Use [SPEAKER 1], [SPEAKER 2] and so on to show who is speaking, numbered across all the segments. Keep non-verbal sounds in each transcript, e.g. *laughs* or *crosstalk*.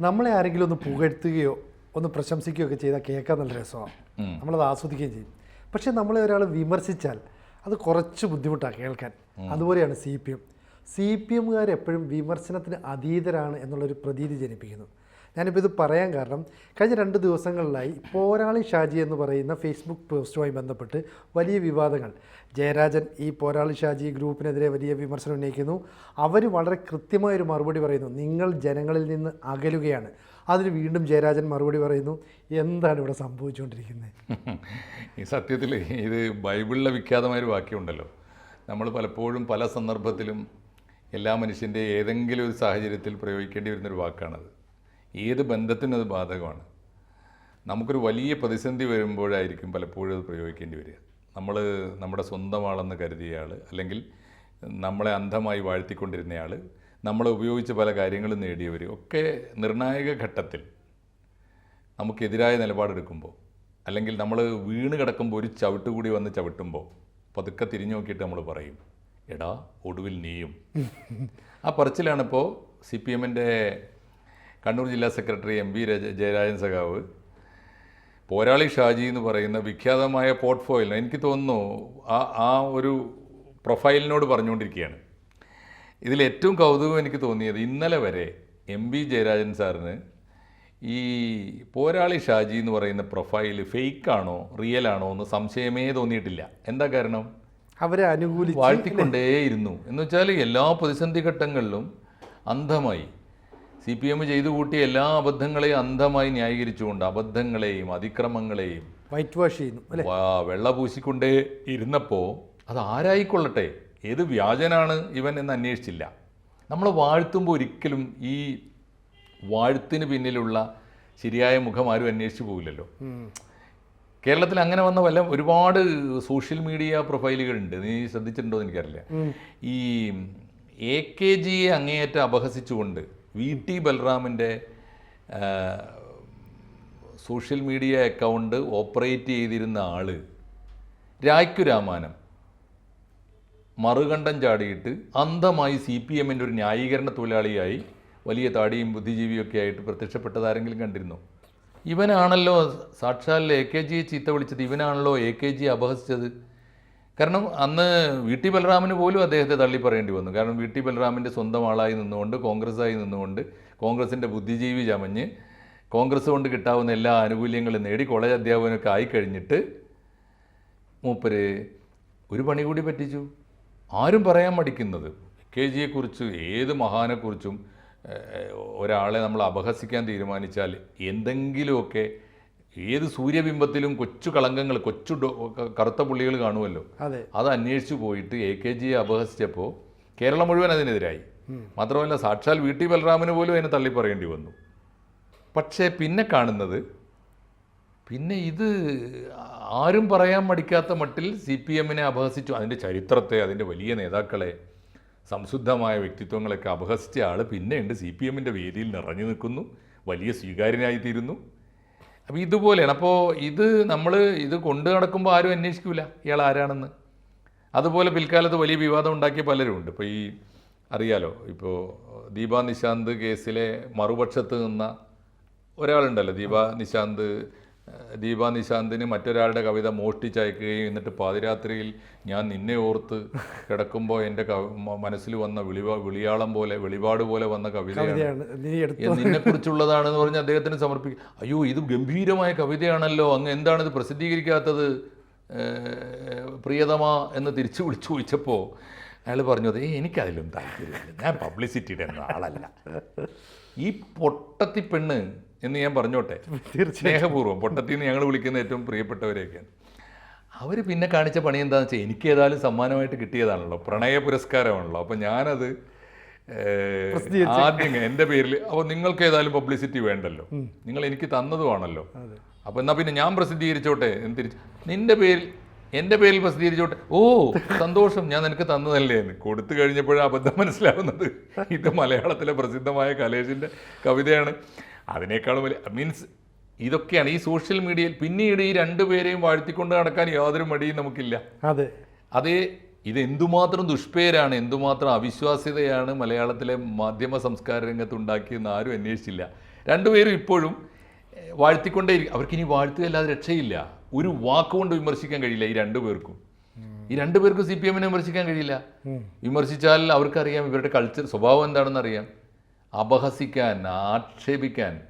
[SPEAKER 1] നമ്മളെ ആരെങ്കിലും ഒന്ന് പുകഴ്ത്തുകയോ ഒന്ന് പ്രശംസിക്കുകയോ ഒക്കെ ചെയ്താൽ കേൾക്കാൻ നല്ല രസമാണ്. നമ്മളത് ആസ്വദിക്കുകയും ചെയ്യും. പക്ഷേ നമ്മളെ ഒരാൾ വിമർശിച്ചാൽ അത് കുറച്ച് ബുദ്ധിമുട്ടാണ് കേൾക്കാൻ. അതുപോലെയാണ് C P M. C P എമ്മുകാർ എപ്പോഴും വിമർശനത്തിന് അതീതരാണ് എന്നുള്ളൊരു പ്രതീതി ജനിപ്പിക്കുന്നു. ഞാനിപ്പോൾ ഇത് പറയാൻ കാരണം കഴിഞ്ഞ രണ്ട് ദിവസങ്ങളിലായി പോരാളി ഷാജി എന്ന് പറയുന്ന ഫേസ്ബുക്ക് പോസ്റ്റുമായി ബന്ധപ്പെട്ട് വലിയ വിവാദങ്ങൾ. ജയരാജൻ ഈ പോരാളി ഷാജി ഗ്രൂപ്പിനെതിരെ വലിയ വിമർശനം ഉന്നയിക്കുന്നു. അവർ വളരെ കൃത്യമായൊരു മറുപടി പറയുന്നു. നിങ്ങൾ ജനങ്ങളിൽ നിന്ന് അകലുകയാണ്. അതിന് വീണ്ടും ജയരാജൻ മറുപടി പറയുന്നു. എന്താണ് ഇവിടെ സംഭവിച്ചുകൊണ്ടിരിക്കുന്നത്?
[SPEAKER 2] ഈ സത്യത്തിൽ ഇത് ബൈബിളിലെ വിഖ്യാതമായൊരു വാക്യമുണ്ടല്ലോ. നമ്മൾ പലപ്പോഴും പല സന്ദർഭത്തിലും എല്ലാ മനുഷ്യന്റെ ഏതെങ്കിലും ഒരു സാഹചര്യത്തിൽ പ്രയോഗിക്കേണ്ടി വരുന്നൊരു വാക്കാണത്. ഏത് ബന്ധത്തിനും അത് ബാധകമാണ്? നമുക്കൊരു വലിയ പ്രതിസന്ധി വരുമ്പോഴായിരിക്കും പലപ്പോഴും അത് പ്രയോഗിക്കേണ്ടി വരിക. നമ്മൾ നമ്മുടെ സ്വന്തമാളെന്ന് കരുതിയ ആൾ അല്ലെങ്കിൽ നമ്മളെ അന്ധമായി വാഴ്ത്തിക്കൊണ്ടിരുന്നയാൾ നമ്മളെ ഉപയോഗിച്ച് പല കാര്യങ്ങളും നേടിയവർ ഒക്കെ നിർണായക ഘട്ടത്തിൽ നമുക്കെതിരായ നിലപാടെടുക്കുമ്പോൾ അല്ലെങ്കിൽ നമ്മൾ വീണ് കിടക്കുമ്പോൾ ഒരു ചവിട്ട് കൂടി വന്ന് ചവിട്ടുമ്പോൾ പതുക്കെ തിരിഞ്ഞു നോക്കിയിട്ട് നമ്മൾ പറയും എടാ ഒടുവിൽ നീയും. *laughs* ആ പറച്ചിലാണിപ്പോൾ സി പി എമ്മിന്റെ കണ്ണൂർ ജില്ലാ സെക്രട്ടറി എം വി ജയരാജൻ സഖാവ് പോരാളി ഷാജി എന്ന് പറയുന്ന വിഖ്യാതമായ പോർട്ട്ഫോയിൽ എനിക്ക് തോന്നുന്നു ആ ആ ഒരു പ്രൊഫൈലിനോട് പറഞ്ഞുകൊണ്ടിരിക്കുകയാണ്. ഇതിൽ ഏറ്റവും കൗതുകം എനിക്ക് തോന്നിയത് ഇന്നലെ വരെ എം വി ജയരാജൻ സാറിന് ഈ പോരാളി ഷാജി എന്ന് പറയുന്ന പ്രൊഫൈൽ ഫേക്ക് ആണോ റിയൽ ആണോ എന്ന് സംശയമേ തോന്നിയിട്ടില്ല. എന്താ കാരണം?
[SPEAKER 1] അവരെ അനുകൂലിച്ച്
[SPEAKER 2] വാഴ്ത്തിക്കൊണ്ടേയിരുന്നു. എന്ന് വെച്ചാൽ എല്ലാ പ്രതിസന്ധി ഘട്ടങ്ങളിലും അന്ധമായി. സി പി എം ചെയ്തു കൂട്ടിയ എല്ലാ അബദ്ധങ്ങളെയും അന്ധമായി ന്യായീകരിച്ചുകൊണ്ട് അബദ്ധങ്ങളെയും അതിക്രമങ്ങളെയും
[SPEAKER 1] വൈറ്റ് വാഷ് ചെയ്യുന്നു
[SPEAKER 2] വെള്ള പൂശിക്കൊണ്ടേ ഇരുന്നപ്പോൾ അത് ആരായിക്കൊള്ളട്ടെ? ഏത് വ്യാജനാണ് ഇവൻ എന്ന് അന്വേഷിച്ചില്ല. നമ്മൾ വാഴ്ത്തുമ്പോൾ ഒരിക്കലും ഈ വാഴ്ത്തിന് പിന്നിലുള്ള ശരിയായ മുഖം ആരും അന്വേഷിച്ചു പോകില്ലല്ലോ കേരളത്തിൽ അങ്ങനെ വന്ന വല്ല ഒരുപാട് സോഷ്യൽ മീഡിയ പ്രൊഫൈലുകളുണ്ട്. നീ ശ്രദ്ധിച്ചിട്ടുണ്ടോ എന്ന് എനിക്കറിയില്ല ഈ എ കെ ജിയെ അങ്ങേയറ്റം അപഹസിച്ചുകൊണ്ട് വി ടി ബൽറാമിന്റെ സോഷ്യൽ മീഡിയ അക്കൗണ്ട് ഓപ്പറേറ്റ് ചെയ്തിരുന്ന ആൾ രായ്ക്കു രാമാനം മറുകണ്ഠം ചാടിയിട്ട് അന്ധമായി സി പി എമ്മിന്റെ ഒരു ന്യായീകരണ തൊഴിലാളിയായി വലിയ താടിയും ബുദ്ധിജീവിയൊക്കെ ആയിട്ട് പ്രത്യക്ഷപ്പെട്ടതാരെങ്കിലും കണ്ടിരുന്നു. ഇവനാണല്ലോ സാക്ഷാൽ എ കെ ജിയെ ചീത്ത വിളിച്ചത് ഇവനാണല്ലോ എ കെ ജിയെ അപഹസിച്ചത്. കാരണം അന്ന് വി ടി ബലറാമിന് പോലും അദ്ദേഹത്തെ തള്ളി പറയേണ്ടി വന്നു. കാരണം വി ടി ബലറാമിന്റെ സ്വന്തം ആളായി നിന്നുകൊണ്ട് കോൺഗ്രസ്സായി നിന്നുകൊണ്ട് കോൺഗ്രസിന്റെ ബുദ്ധിജീവി ചമഞ്ഞ് കോൺഗ്രസ് കൊണ്ട് കിട്ടാവുന്ന എല്ലാ ആനുകൂല്യങ്ങളും നേടി കോളേജ് അധ്യാപകനൊക്കെ ആയിക്കഴിഞ്ഞിട്ട് മൂപ്പര് ഒരു പണി കൂടി പറ്റിച്ചു. ആരും പറയാൻ മടിക്കുന്നത് കെ ജിയെക്കുറിച്ച് ഏത് മഹാനെക്കുറിച്ചും ഒരാളെ നമ്മൾ അപഹസിക്കാൻ തീരുമാനിച്ചാൽ എന്തെങ്കിലുമൊക്കെ ഏത് സൂര്യബിംബത്തിലും കൊച്ചു കളങ്കങ്ങൾ കൊച്ചു കറുത്ത പുള്ളികൾ കാണുമല്ലോ.
[SPEAKER 1] അതെ.
[SPEAKER 2] അത് അന്വേഷിച്ചു പോയിട്ട് എ കെ ജിയെ അപഹസിച്ചപ്പോൾ കേരളം മുഴുവൻ അതിനെതിരായി. മാത്രമല്ല സാക്ഷാൽ വി ടി ബലറാമിന് പോലും അതിനെ തള്ളിപ്പറയേണ്ടി വന്നു. പക്ഷേ പിന്നെ കാണുന്നത് പിന്നെ ഇത് ആരും പറയാൻ മടിക്കാത്ത മട്ടിൽ സി പി എമ്മിനെ അപഹസിച്ചു. അതിന്റെ ചരിത്രത്തെ അതിന്റെ വലിയ നേതാക്കളെ സംശുദ്ധമായ വ്യക്തിത്വങ്ങളൊക്കെ അപഹസിച്ച ആൾ പിന്നെയുണ്ട്. സി പി എമ്മിന്റെ വേദിയിൽ നിറഞ്ഞു നിൽക്കുന്നു. വലിയ സ്വീകാര്യനായിത്തീരുന്നു. അപ്പോൾ ഇതുപോലെയാണ്. അപ്പോൾ ഇത് നമ്മൾ ഇത് കൊണ്ടു നടക്കുമ്പോൾ ആരും അന്വേഷിക്കില്ല ഇയാൾ ആരാണെന്ന്. അതുപോലെ പിൽക്കാലത്ത് വലിയ വിവാദം ഉണ്ടാക്കിയ പലരും ഉണ്ട്. ഇപ്പോൾ ഈ അറിയാലോ ഇപ്പോൾ ദീപ നിശാന്ത് കേസിലെ മറുപക്ഷത്ത് നിന്ന ഒരാളുണ്ടല്ലോ ദീപ നിശാന്ത് ദീപ നിശാന്തിന് മറ്റൊരാളുടെ കവിത മോഷ്ടിച്ചയക്കുകയും എന്നിട്ട് പാതിരാത്രിയിൽ ഞാൻ നിന്നെ ഓർത്ത് കിടക്കുമ്പോൾ എന്റെ മനസ്സിൽ വന്ന വിളിവാ വിളിയാളം പോലെ വെളിപാട് പോലെ വന്ന കവിതയാണ്. നിന്നെക്കുറിച്ചുള്ളതാണെന്ന് പറഞ്ഞ് അദ്ദേഹത്തിന് സമർപ്പിക്കും. അയ്യോ ഇത് ഗംഭീരമായ കവിതയാണല്ലോ. അങ്ങ് എന്താണിത് പ്രസിദ്ധീകരിക്കാത്തത്? പ്രിയതമ എന്ന് തിരിച്ചു വിളിച്ചു ചോദിച്ചപ്പോൾ അയാൾ പറഞ്ഞു അതേ എനിക്കതിലും താല്പര്യമില്ല. ഞാൻ പബ്ലിസിറ്റിയുടെ ഒന്നും ആളല്ല. ഈ പൊട്ടത്തി പെണ്ണ് എന്ന് ഞാൻ പറഞ്ഞോട്ടെ സ്നേഹപൂർവം പൊട്ടത്തി എന്ന് ഞങ്ങൾ വിളിക്കുന്ന ഏറ്റവും പ്രിയപ്പെട്ടവരെയൊക്കെയാണ് അവർ പിന്നെ കാണിച്ച പണി എന്താണെന്ന് വെച്ചാൽ എനിക്ക് ഏതായാലും സമ്മാനമായിട്ട് കിട്ടിയതാണല്ലോ. പ്രണയ പുരസ്കാരമാണല്ലോ. അപ്പം ഞാനത് ആദ്യം എന്റെ പേരിൽ അപ്പോൾ നിങ്ങൾക്ക് ഏതായാലും പബ്ലിസിറ്റി വേണ്ടല്ലോ. നിങ്ങൾ എനിക്ക് തന്നതുമാണല്ലോ. അപ്പോൾ എന്നാൽ പിന്നെ ഞാൻ പ്രസിദ്ധീകരിച്ചോട്ടെ എന്ന് തിരിച്ച് നിന്റെ പേരിൽ എന്റെ പേരിൽ പ്രസിദ്ധീകരിച്ചോട്ടെ? ഓ സന്തോഷം. ഞാൻ നിനക്ക് തന്നതല്ലേ എന്ന്. കൊടുത്തു കഴിഞ്ഞപ്പോഴാണ് അബദ്ധം മനസ്സിലാവുന്നത്. ഇത് മലയാളത്തിലെ പ്രസിദ്ധമായ കലേഷിന്റെ കവിതയാണ്. അതിനേക്കാളും വലിയ മീൻസ് ഇതൊക്കെയാണ് ഈ സോഷ്യൽ മീഡിയയിൽ പിന്നീട് ഈ രണ്ടുപേരെയും വാഴ്ത്തിക്കൊണ്ട് നടക്കാൻ യാതൊരു മടിയും നമുക്കില്ല.
[SPEAKER 1] അതെ.
[SPEAKER 2] അതേ ഇത് എന്തുമാത്രം ദുഷ്പേരാണ് എന്തുമാത്രം അവിശ്വാസ്യതയാണ് മലയാളത്തിലെ മാധ്യമ സംസ്കാര രംഗത്ത് ഉണ്ടാക്കിയെന്ന് ആരും അന്വേഷിച്ചില്ല. രണ്ടുപേരും ഇപ്പോഴും വാഴ്ത്തിക്കൊണ്ടേ അവർക്കിനി വാഴ്ത്തുകയല്ലാതെ രക്ഷയില്ല. ഒരു വാക്കുകൊണ്ട് വിമർശിക്കാൻ കഴിയില്ല ഈ രണ്ടു പേർക്കും. ഈ രണ്ടു പേർക്കും സി പി എമ്മിനെ വിമർശിക്കാൻ കഴിയില്ല. വിമർശിച്ചാൽ അവർക്കറിയാം ഇവരുടെ കൾച്ചർ സ്വഭാവം എന്താണെന്ന് അറിയാം അപഹസിക്കാൻ ആക്ഷേപിക്കാൻ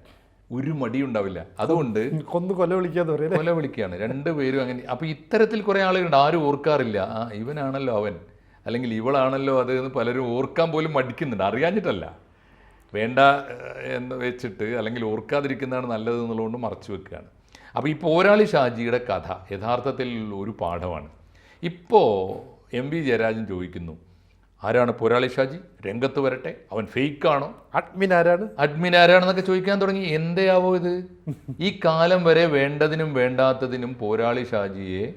[SPEAKER 2] ഒരു മടിയുണ്ടാവില്ല അതുകൊണ്ട്
[SPEAKER 1] കൊന്ന് കൊല പറയും
[SPEAKER 2] കൊല വിളിക്കുകയാണ്. രണ്ടുപേരും അങ്ങനെ അപ്പോൾ ഇത്തരത്തിൽ കുറേ ആളുകളുണ്ട്. ആരും ഓർക്കാറില്ല. ആ ഇവനാണല്ലോ അവൻ. അല്ലെങ്കിൽ ഇവളാണല്ലോ അത് എന്ന് പലരും ഓർക്കാൻ പോലും മടിക്കുന്നുണ്ട്. അറിയാഞ്ഞിട്ടല്ല. വേണ്ട എന്ന് വെച്ചിട്ട് അല്ലെങ്കിൽ ഓർക്കാതിരിക്കുന്നതാണ് നല്ലത് എന്നുള്ളതുകൊണ്ട് മറച്ചു വെക്കുകയാണ്. അപ്പോൾ ഈ പോരാളി ഷാജിയുടെ കഥ യഥാർത്ഥത്തിൽ ഒരു പാഠമാണ്. ഇപ്പോൾ എം വി ജയരാജൻ ചോദിക്കുന്നു ആരാണ് പോരാളി ഷാജി? രംഗത്ത് വരട്ടെ. അവൻ ഫേക്കാണോ?
[SPEAKER 1] അഡ്മിൻ ആരാണ്?
[SPEAKER 2] അഡ്മിൻ ആരാണെന്നൊക്കെ ചോദിക്കാൻ തുടങ്ങി. എന്തേയാവോ ഇത്? ഈ കാലം വരെ വേണ്ടതിനും വേണ്ടാത്തതിനും പോരാളി ഷാജിയെ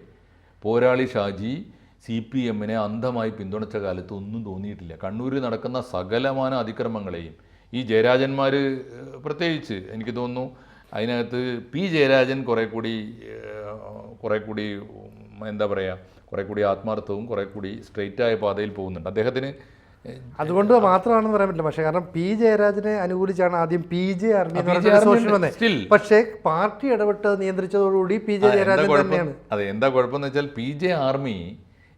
[SPEAKER 2] പോരാളി ഷാജി സി പി എമ്മിനെ അന്ധമായി പിന്തുണച്ച കാലത്ത് ഒന്നും തോന്നിയിട്ടില്ല. കണ്ണൂരിൽ നടക്കുന്ന സകലമാന അതിക്രമങ്ങളെയും ഈ ജയരാജന്മാർ പ്രത്യേകിച്ച് എനിക്ക് തോന്നുന്നു അതിനകത്ത് പി ജയരാജൻ കുറെ കൂടി കുറേ കൂടി എന്താ പറയുക കുറെ കൂടി ആത്മാർത്ഥവും കുറെ കൂടി സ്ട്രെയിറ്റായ പാതയിൽ പോകുന്നുണ്ട്. അദ്ദേഹത്തിന്
[SPEAKER 1] അതുകൊണ്ട് മാത്രമാണെന്ന് പറയാൻ പറ്റില്ല. പക്ഷേ കാരണം പി ജയരാജനെ അനുകൂലിച്ചാണ് ആദ്യം പി ജെ വന്നത്. പക്ഷേ പാർട്ടി ഇടപെട്ട് നിയന്ത്രിച്ചതോടുകൂടി പി ജെ ജയരാജൻ തന്നെയാണ്.
[SPEAKER 2] അതെ എന്താ കുഴപ്പമെന്ന് വെച്ചാൽ പി ജെ ആർമി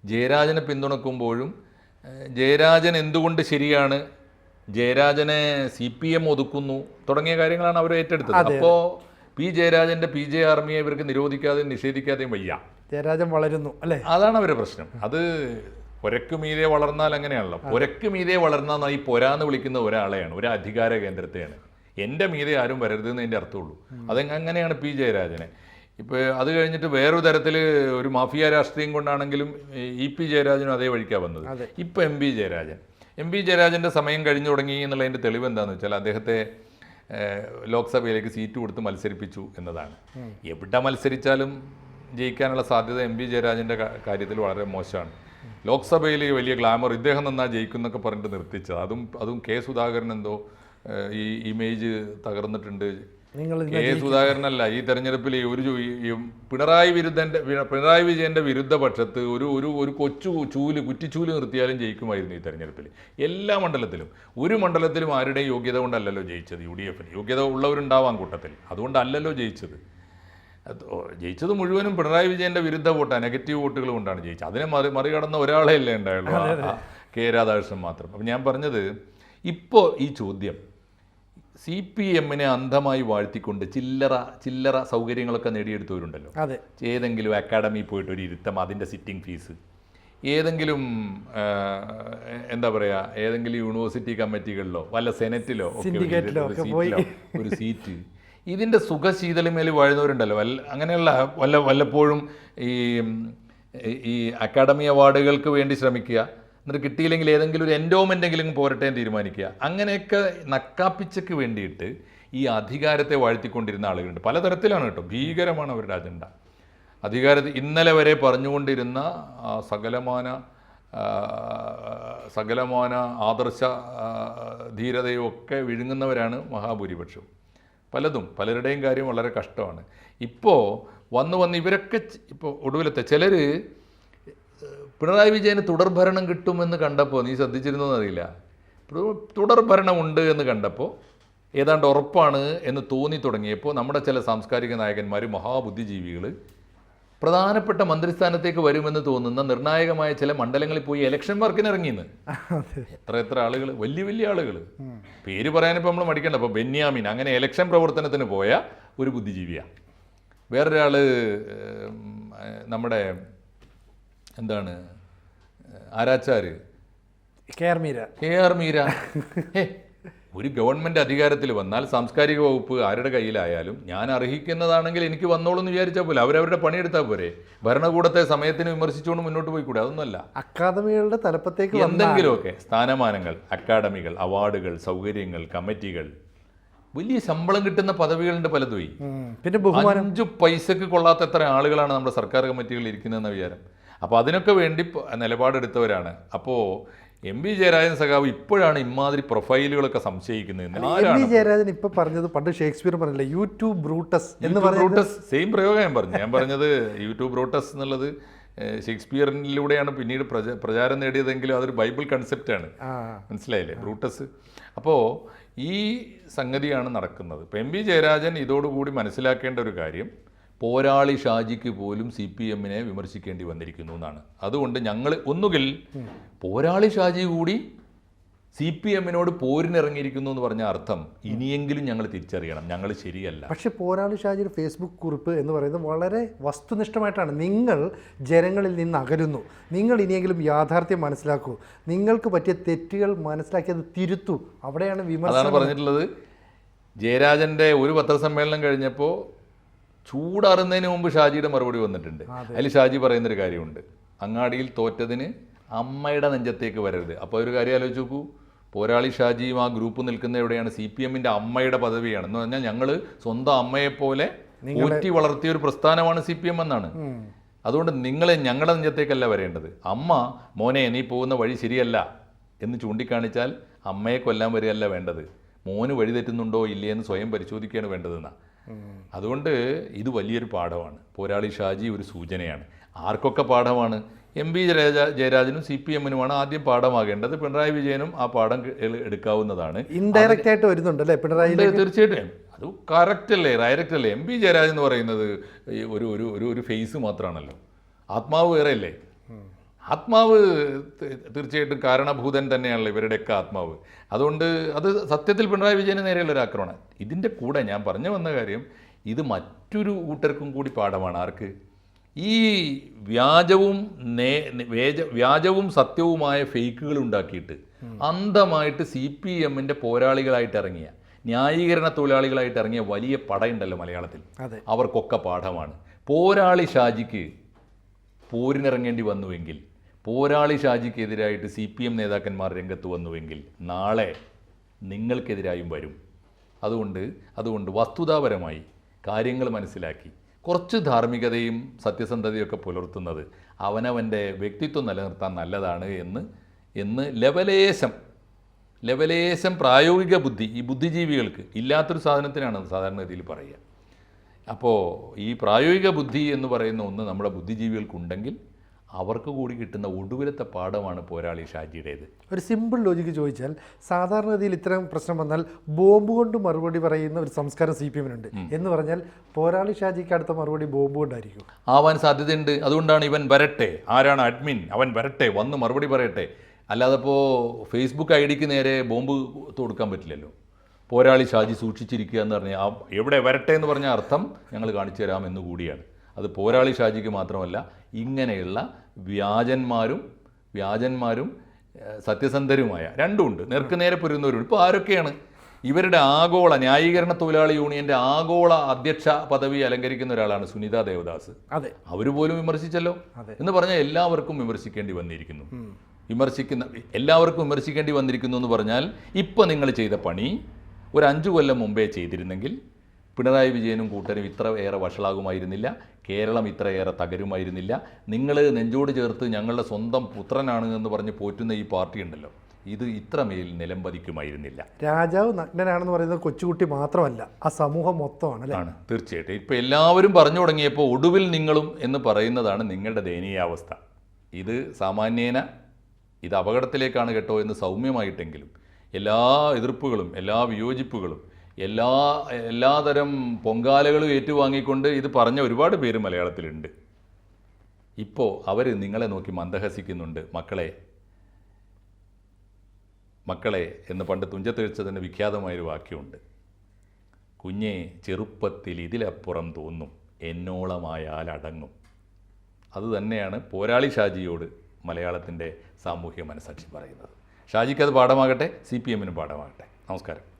[SPEAKER 2] ജയരാജനെ പിന്തുണക്കുമ്പോഴും ജയരാജൻ എന്തുകൊണ്ട് ശരിയാണ് ജയരാജനെ സി പി എം ഒതുക്കുന്നു തുടങ്ങിയ കാര്യങ്ങളാണ് അവർ ഏറ്റെടുത്തത്. അപ്പോ പി ജയരാജന്റെ പി ജെ ആർമിയെ ഇവർക്ക് നിരോധിക്കാതെയും നിഷേധിക്കാതെയും വയ്യ.
[SPEAKER 1] ജയരാജൻ വളരുന്നു അല്ലേ?
[SPEAKER 2] അതാണ് അവരുടെ പ്രശ്നം. അത് പുരക്ക് മീതെ വളർന്നാൽ അങ്ങനെയാണല്ലോ. പുരക്ക് മീതെ വളർന്നാൽ ഈ പൊരാന്ന് വിളിക്കുന്ന ഒരാളെയാണ് ഒരു അധികാര കേന്ദ്രത്തെയാണ്. എന്റെ മീതെ ആരും വരരുതെന്ന് എന്റെ അർത്ഥമുള്ളൂ. അത് അങ്ങനെയാണ് പി ജയരാജനെ? ഇപ്പോൾ അത് കഴിഞ്ഞിട്ട് വേറൊരു തരത്തിൽ ഒരു മാഫിയ രാഷ്ട്രീയം കൊണ്ടാണെങ്കിലും ഇ പി ജയരാജനും അതേ വഴിക്കാണ് വന്നത്. ഇപ്പം M P Jayarajan. M P ജയരാജന്റെ സമയം കഴിഞ്ഞു തുടങ്ങി എന്നുള്ളതിന്റെ തെളിവ് എന്താണെന്ന് വെച്ചാൽ അദ്ദേഹത്തെ ലോക്സഭയിലേക്ക് സീറ്റ് കൊടുത്ത് മത്സരിപ്പിച്ചു എന്നതാണ്. എവിടെ മത്സരിച്ചാലും ജയിക്കാനുള്ള സാധ്യത എം പി ജയരാജന്റെ കാര്യത്തിൽ വളരെ മോശമാണ്. ലോക്സഭയിൽ വലിയ ഗ്ലാമർ ഇദ്ദേഹം നന്നാ ജയിക്കുന്നൊക്കെ പറഞ്ഞിട്ട് നിർത്തിച്ചത്. അതും അതും കെ സുധാകരൻ എന്തോ ഈ ഇമേജ് തകർന്നിട്ടുണ്ട്. കെ സുധാകരനല്ല ഈ തെരഞ്ഞെടുപ്പിൽ ഒരു പിണറായി വിരുദ്ധന്റെ പിണറായി വിജയന്റെ വിരുദ്ധ പക്ഷത്ത് ഒരു ഒരു ഒരു കൊച്ചു ചൂൽ കുറ്റിച്ചൂൽ നിർത്തിയാലും ജയിക്കുമായിരുന്നു ഈ തെരഞ്ഞെടുപ്പിൽ. എല്ലാ മണ്ഡലത്തിലും. ഒരു മണ്ഡലത്തിലും ആരുടെയും യോഗ്യത കൊണ്ടല്ലല്ലോ ജയിച്ചത് യു ഡി എഫിന് യോഗ്യത ഉള്ളവരുണ്ടാവാം കൂട്ടത്തിൽ. അതുകൊണ്ടല്ലല്ലോ ജയിച്ചത്. ജയിച്ചത് മുഴുവനും പിണറായി വിജയന്റെ വിരുദ്ധ വോട്ടാണ് നെഗറ്റീവ് വോട്ടുകൾ കൊണ്ടാണ് ജയിച്ചത്. അതിനെ മറി മറികടന്ന ഒരാളെ അല്ലേ ഉണ്ടായുള്ളൂ കെ രാധാകൃഷ്ണൻ മാത്രം. അപ്പം ഞാൻ പറഞ്ഞത് ഇപ്പോൾ ഈ ചോദ്യം സി പി എമ്മിനെ അന്ധമായി വാഴ്ത്തിക്കൊണ്ട് ചില്ലറ ചില്ലറ സൗകര്യങ്ങളൊക്കെ നേടിയെടുത്തവരുണ്ടല്ലോ.
[SPEAKER 1] അതെ.
[SPEAKER 2] ഏതെങ്കിലും അക്കാഡമിയിൽ പോയിട്ട് ഒരു ഇരുത്തം അതിന്റെ സിറ്റിംഗ് ഫീസ് ഏതെങ്കിലും എന്താ പറയുക ഏതെങ്കിലും യൂണിവേഴ്സിറ്റി കമ്മിറ്റികളിലോ വല്ല സെനറ്റിലോ ഒക്കെ ഒരു ഒരു ഒരു സീറ്റ് ഇതിന്റെ സുഖശീതളിമേൽ വാഴുന്നവരുണ്ടല്ലോ. വല്ല അങ്ങനെയുള്ള വല്ല വല്ലപ്പോഴും ഈ ഈ അക്കാഡമി അവാർഡുകൾക്ക് വേണ്ടി ശ്രമിക്കുക. എന്നിട്ട് കിട്ടിയില്ലെങ്കിൽ ഏതെങ്കിലും ഒരു എൻഡോമെന്റെങ്കിലും പോരട്ടെ എന്ന് തീരുമാനിക്കുക. അങ്ങനെയൊക്കെ നക്കാപ്പിച്ചയ്ക്ക് വേണ്ടിയിട്ട് ഈ അധികാരത്തെ വാഴ്ത്തിക്കൊണ്ടിരുന്ന ആളുകളുണ്ട്. പലതരത്തിലാണ് കേട്ടോ. ഭീകരമാണ് അവരുടെ അജണ്ട അധികാരത്തിൽ ഇന്നലെ വരെ പറഞ്ഞുകൊണ്ടിരുന്ന സകലമാന സകലമാന ആദർശ ധീരതയും ഒക്കെ വിഴുങ്ങുന്നവരാണ് മഹാഭൂരിപക്ഷം. പലതും പലരുടെയും കാര്യം വളരെ കഷ്ടമാണ്. ഇപ്പോൾ വന്ന് വന്ന് ഇവരൊക്കെ ഇപ്പോൾ ഒടുവിലത്തെ ചിലർ പിണറായി വിജയന് തുടർഭരണം കിട്ടുമെന്ന് കണ്ടപ്പോൾ നീ ശ്രദ്ധിച്ചിരുന്നോ എന്നറിയില്ല തുടർഭരണം ഉണ്ട് എന്ന് കണ്ടപ്പോൾ ഏതാണ്ട് ഉറപ്പാണ് എന്ന് തോന്നി തുടങ്ങിയപ്പോൾ നമ്മുടെ ചില സാംസ്കാരിക നായകന്മാർ മഹാബുദ്ധിജീവികൾ പ്രധാനപ്പെട്ട മന്ത്രിസ്ഥാനത്തേക്ക് വരുമെന്ന് തോന്നുന്ന നിർണായകമായ ചില മണ്ഡലങ്ങളിൽ പോയി ഇലക്ഷൻ വർക്കിന് ഇറങ്ങിയെന്ന് എത്ര എത്ര ആളുകൾ വലിയ വലിയ ആളുകൾ പേര് പറയാനിപ്പോൾ നമ്മൾ മടിക്കണ്ട. അപ്പോൾ ബെന്യാമിൻ അങ്ങനെ ഇലക്ഷൻ പ്രവർത്തനത്തിന് പോയ ഒരു ബുദ്ധിജീവിയാണ് വേറൊരാൾ നമ്മുടെ എന്താണ്? ആരാച്ചാര്?
[SPEAKER 1] K R Meera.
[SPEAKER 2] K R Meera. ഒരു ഗവൺമെന്റ് അധികാരത്തിൽ വന്നാൽ സാംസ്കാരിക വകുപ്പ് ആരുടെ കയ്യിലായാലും ഞാൻ അർഹിക്കുന്നതാണെങ്കിൽ എനിക്ക് വന്നോളൂ എന്ന് വിചാരിച്ചാൽ പോലെ അവരവരുടെ പണിയെടുത്താൽ പോരെ. ഭരണകൂടത്തെ സമയത്തിന് വിമർശിച്ചുകൊണ്ട് മുന്നോട്ട് പോയിക്കൂടെ അതൊന്നുമല്ല.
[SPEAKER 1] അക്കാദമികളുടെ തലപ്പത്തേക്ക്
[SPEAKER 2] എന്തെങ്കിലുമൊക്കെ സ്ഥാനമാനങ്ങൾ അക്കാദമികൾ അവാർഡുകൾ സൗകര്യങ്ങൾ കമ്മിറ്റികൾ വലിയ ശമ്പളം കിട്ടുന്ന പദവികളുണ്ട് പലതും.
[SPEAKER 1] പിന്നെ
[SPEAKER 2] അഞ്ചു പൈസക്ക് കൊള്ളാത്ത എത്ര ആളുകളാണ് നമ്മുടെ സർക്കാർ കമ്മിറ്റികളിൽ ഇരിക്കുന്നതെന്ന വിചാരം. അപ്പോൾ അതിനൊക്കെ വേണ്ടി നിലപാടെടുത്തവരാണ്. അപ്പോൾ എം വി ജയരാജൻ സഖാവ് ഇപ്പോഴാണ് ഇമാതിരി പ്രൊഫൈലുകളൊക്കെ സംശയിക്കുന്നത്.
[SPEAKER 1] എം
[SPEAKER 2] ആരാണ്
[SPEAKER 1] വി ജയരാജൻ ഇപ്പൊ പറഞ്ഞത് പണ്ട് ഷേക്സ്പിയർ പറഞ്ഞില്ലേ യൂട്യൂബ് ബ്രൂട്ടസ് എന്ന്
[SPEAKER 2] ബ്രൂട്ടസ് സെയിം പ്രയോഗം ഞാൻ പറഞ്ഞു. ഞാൻ പറഞ്ഞത് യൂട്യൂബ് ബ്രൂട്ടസ് എന്നുള്ളത് ഷേക്സ്പിയറിലൂടെയാണ് പിന്നീട് പ്രച പ്രചാരം നേടിയതെങ്കിലും അതൊരു ബൈബിൾ കൺസെപ്റ്റാണ് മനസ്സിലായില്ലേ? ബ്രൂട്ടസ് അപ്പോൾ ഈ സംഗതിയാണ് നടക്കുന്നത്. ഇപ്പം എം വി ജയരാജൻ ഇതോടുകൂടി മനസ്സിലാക്കേണ്ട ഒരു കാര്യം പോരാളി ഷാജിക്ക് പോലും സി പി എമ്മിനെ വിമർശിക്കേണ്ടി വന്നിരിക്കുന്നു എന്നാണ്. അതുകൊണ്ട് ഞങ്ങൾ ഒന്നുകിൽ പോരാളി ഷാജി കൂടി സി പി എമ്മിനോട് പോരിനിറങ്ങിയിരിക്കുന്നു എന്ന് പറഞ്ഞ അർത്ഥം ഇനിയെങ്കിലും ഞങ്ങൾ തിരിച്ചറിയണം. ഞങ്ങൾ ശരിയല്ല.
[SPEAKER 1] പക്ഷേ പോരാളി ഷാജിയുടെ ഫേസ്ബുക്ക് കുറിപ്പ് എന്ന് പറയുന്നത് വളരെ വസ്തുനിഷ്ഠമായിട്ടാണ്. നിങ്ങൾ ജനങ്ങളിൽ നിന്ന് അകലുന്നു നിങ്ങൾ ഇനിയെങ്കിലും യാഥാർത്ഥ്യം മനസ്സിലാക്കൂ. നിങ്ങൾക്ക് പറ്റിയ തെറ്റുകൾ മനസ്സിലാക്കി അത് തിരുത്തു. അവിടെയാണ് വിമർശനം.
[SPEAKER 2] പറഞ്ഞിട്ടുള്ളത്. ജയരാജന്റെ ഒരു പത്രസമ്മേളനം കഴിഞ്ഞപ്പോൾ ചൂടാറുന്നതിന് മുമ്പ് ഷാജിയുടെ മറുപടി വന്നിട്ടുണ്ട്. അതിൽ ഷാജി പറയുന്നൊരു കാര്യമുണ്ട്. അങ്ങാടിയിൽ തോറ്റതിന് അമ്മയുടെ നെഞ്ചത്തേക്ക് വരരുത്. അപ്പോൾ ഒരു കാര്യം ആലോചിച്ച് നോക്കൂ. പോരാളി ഷാജിയും ആ ഗ്രൂപ്പ് നിൽക്കുന്ന എവിടെയാണ്? സി പി എമ്മിന്റെ അമ്മയുടെ പദവിയാണ്. എന്ന് പറഞ്ഞാൽ ഞങ്ങൾ സ്വന്തം അമ്മയെപ്പോലെ ഊറ്റി വളർത്തിയ ഒരു പ്രസ്ഥാനമാണ് സി പി എം എന്നാണ് അതുകൊണ്ട് നിങ്ങളെ ഞങ്ങളുടെ നെഞ്ചത്തേക്കല്ല വരേണ്ടത്. അമ്മ മോനെ നീ പോകുന്ന വഴി ശരിയല്ല എന്ന് ചൂണ്ടിക്കാണിച്ചാൽ അമ്മയെ കൊല്ലാൻ വരികയല്ല വേണ്ടത്. മോന് വഴി തെറ്റുന്നുണ്ടോ ഇല്ലേ എന്ന് സ്വയം പരിശോധിക്കുകയാണ് വേണ്ടതെന്നാ. അതുകൊണ്ട് ഇത് വലിയൊരു പാഠമാണ്. പോരാളി ഷാജി ഒരു സൂചനയാണ്. ആർക്കൊക്കെ പാഠമാണ്? എം പി ജയരാജ ജയരാജനും സി പി എമ്മിനുമാണ് ആദ്യം പാഠമാകേണ്ടത്. പിണറായി വിജയനും ആ പാഠം എടുക്കാവുന്നതാണ്.
[SPEAKER 1] ഇൻഡയറക്റ്റ് ആയിട്ട് വരുന്നുണ്ട് അല്ലേ? പിണറായി
[SPEAKER 2] തീർച്ചയായിട്ടും. അത് കറക്റ്റ് അല്ലേ? ഡയറക്റ്റ് അല്ലേ? എം പി ജയരാജൻ എന്ന് പറയുന്നത് ഒരു ഒരു ഒരു ഒരു ഫേസ് മാത്രമാണല്ലോ ആത്മാവ് വേറെ അല്ലേ ആത്മാവ് തീർച്ചയായിട്ടും കാരണഭൂതൻ തന്നെയാണല്ലോ ഇവരുടെയൊക്കെ ആത്മാവ്. അതുകൊണ്ട് അത് സത്യത്തിൽ പിണറായി വിജയന് നേരെയുള്ള ഒരു ആക്രമണം. ഇതിന്റെ കൂടെ ഞാൻ പറഞ്ഞു വന്ന കാര്യം ഇത് മറ്റൊരു കൂട്ടർക്കും കൂടി പാഠമാണ്. ആർക്ക്? ഈ വ്യാജവും നേ വേജ വ്യാജവും സത്യവുമായ ഫേക്കുകൾ ഉണ്ടാക്കിയിട്ട് അന്ധമായിട്ട് സി പി എമ്മിന്റെ പോരാളികളായിട്ട് ഇറങ്ങിയ ന്യായീകരണ തൊഴിലാളികളായിട്ട് ഇറങ്ങിയ വലിയ പടയുണ്ടല്ലോ മലയാളത്തിൽ. അവർക്കൊക്കെ പാഠമാണ്. പോരാളി ഷാജിക്ക് പോരിനിറങ്ങേണ്ടി വന്നുവെങ്കിൽ പോരാളി ഷാജിക്കെതിരായിട്ട് സി പി എം നേതാക്കന്മാർ രംഗത്ത് വന്നുവെങ്കിൽ നാളെ നിങ്ങൾക്കെതിരായും വരും. അതുകൊണ്ട് അതുകൊണ്ട് വസ്തുതാപരമായി കാര്യങ്ങൾ മനസ്സിലാക്കി കുറച്ച് ധാർമ്മികതയും സത്യസന്ധതയൊക്കെ പുലർത്തുന്നത് അവനവന്റെ വ്യക്തിത്വം നിലനിർത്താൻ നല്ലതാണ് എന്ന് എന്ന് ലെവലേശം ലെവലേശം പ്രായോഗിക ബുദ്ധി ഈ ബുദ്ധിജീവികൾക്ക് ഇല്ലാത്തൊരു സാധനത്തിനാണ് സാധാരണഗതിയിൽ പറയുക. അപ്പോൾ ഈ പ്രായോഗിക ബുദ്ധി എന്ന് പറയുന്ന ഒന്ന് നമ്മുടെ ബുദ്ധിജീവികൾക്കുണ്ടെങ്കിൽ അവർക്ക് കൂടി കിട്ടുന്ന ഒടുവിലത്തെ പാഠമാണ് പോരാളി ഷാജിയുടേത്.
[SPEAKER 1] ഒരു സിമ്പിൾ ലോജിക്ക് ചോദിച്ചാൽ സാധാരണഗതിയിൽ ഇത്തരം പ്രശ്നം വന്നാൽ ബോംബ് കൊണ്ട് മറുപടി പറയുന്ന ഒരു സംസ്കാരം സി പി എമ്മിനുണ്ട്. എന്ന് പറഞ്ഞാൽ പോരാളി ഷാജിക്ക് അടുത്ത മറുപടി ബോംബ് കൊണ്ടായിരിക്കും.
[SPEAKER 2] ആവാൻ സാധ്യതയുണ്ട്. അതുകൊണ്ടാണ് ഇവൻ വരട്ടെ. ആരാണ് അഡ്മിൻ അവൻ വരട്ടെ. വന്ന് മറുപടി പറയട്ടെ. അല്ലാതെ ഇപ്പോൾ ഫേസ്ബുക്ക് ഐ ഡിക്ക് നേരെ ബോംബ് കൊടുക്കാൻ പറ്റില്ലല്ലോ. പോരാളി ഷാജി സൂക്ഷിച്ചിരിക്കുക എന്ന് പറഞ്ഞാൽ എവിടെ വരട്ടെ എന്ന് പറഞ്ഞ അർത്ഥം ഞങ്ങൾ കാണിച്ചു തരാം എന്ന് കൂടിയാണ്. അത് പോരാളി ഷാജിക്ക് മാത്രമല്ല ഇങ്ങനെയുള്ള വ്യാജന്മാരും വ്യാജന്മാരും സത്യസന്ധരുമായ രണ്ടുമുണ്ട്. നേർക്കുനേരെ പൊരുന്നവരുണ്ട് ഇപ്പോൾ ആരൊക്കെയാണ്? ഇവരുടെ ആഗോള ന്യായീകരണ തൊഴിലാളി യൂണിയന്റെ ആഗോള അധ്യക്ഷ പദവി അലങ്കരിക്കുന്ന ഒരാളാണ് സുനിത ദേവദാസ്.
[SPEAKER 1] അതെ.
[SPEAKER 2] അവർ പോലും വിമർശിച്ചല്ലോ. എന്ന് പറഞ്ഞാൽ എല്ലാവർക്കും വിമർശിക്കേണ്ടി വന്നിരിക്കുന്നു. വിമർശിക്കുന്ന എല്ലാവർക്കും വിമർശിക്കേണ്ടി വന്നിരിക്കുന്നു എന്ന് പറഞ്ഞാൽ ഇപ്പം നിങ്ങൾ ചെയ്ത പണി ഒരു അഞ്ചു കൊല്ലം മുമ്പേ ചെയ്തിരുന്നെങ്കിൽ പിണറായി വിജയനും കൂട്ടരും ഇത്ര ഏറെ വഷളാകുമായിരുന്നില്ല. കേരളം ഇത്രയേറെ തകരുമായിരുന്നില്ല. നിങ്ങൾ നെഞ്ചോട് ചേർത്ത് ഞങ്ങളുടെ സ്വന്തം പുത്രനാണ് എന്ന് പറഞ്ഞ് പോറ്റുന്ന ഈ പാർട്ടി ഉണ്ടല്ലോ. ഇത് ഇത്രമേൽ നിലംപതിക്കുമായിരുന്നില്ല
[SPEAKER 1] രാജാവ് നഗ്നനാണെന്ന് പറയുന്നത് കൊച്ചുകുട്ടി മാത്രമല്ല ആ സമൂഹം മൊത്തമാണ്
[SPEAKER 2] ആണ് തീർച്ചയായിട്ടും. ഇപ്പോൾ എല്ലാവരും പറഞ്ഞു തുടങ്ങിയപ്പോൾ ഒടുവിൽ നിങ്ങളും എന്ന് പറയുന്നതാണ് നിങ്ങളുടെ ദയനീയാവസ്ഥ ഇത് സാമാന്യേന ഇത് അപകടത്തിലേക്കാണ് കേട്ടോ എന്ന് സൗമ്യമായിട്ടെങ്കിലും എല്ലാ എതിർപ്പുകളും എല്ലാ വിയോജിപ്പുകളും എല്ലാ എല്ലാതരം പൊങ്കാലകളും ഏറ്റുവാങ്ങിക്കൊണ്ട് ഇത് പറഞ്ഞ ഒരുപാട് പേര് മലയാളത്തിലുണ്ട്. ഇപ്പോൾ അവർ നിങ്ങളെ നോക്കി മന്ദഹസിക്കുന്നുണ്ട്. മക്കളെ മക്കളെ എന്ന് പണ്ട് തുഞ്ചത്തെഴുത്തതിന് വിഖ്യാതമായൊരു വാക്യമുണ്ട്. കുഞ്ഞെ ചെറുപ്പത്തിൽ ഇതിലപ്പുറം തോന്നും എന്നോളമായാൽ അടങ്ങും അതുതന്നെയാണ് പോരാളി ഷാജിയോട് മലയാളത്തിന്റെ സാമൂഹ്യ മനസാക്ഷി പറയുന്നത്. ഷാജിക്ക് അത് പാഠമാകട്ടെ സി പി എമ്മിനും പാഠമാകട്ടെ. നമസ്കാരം.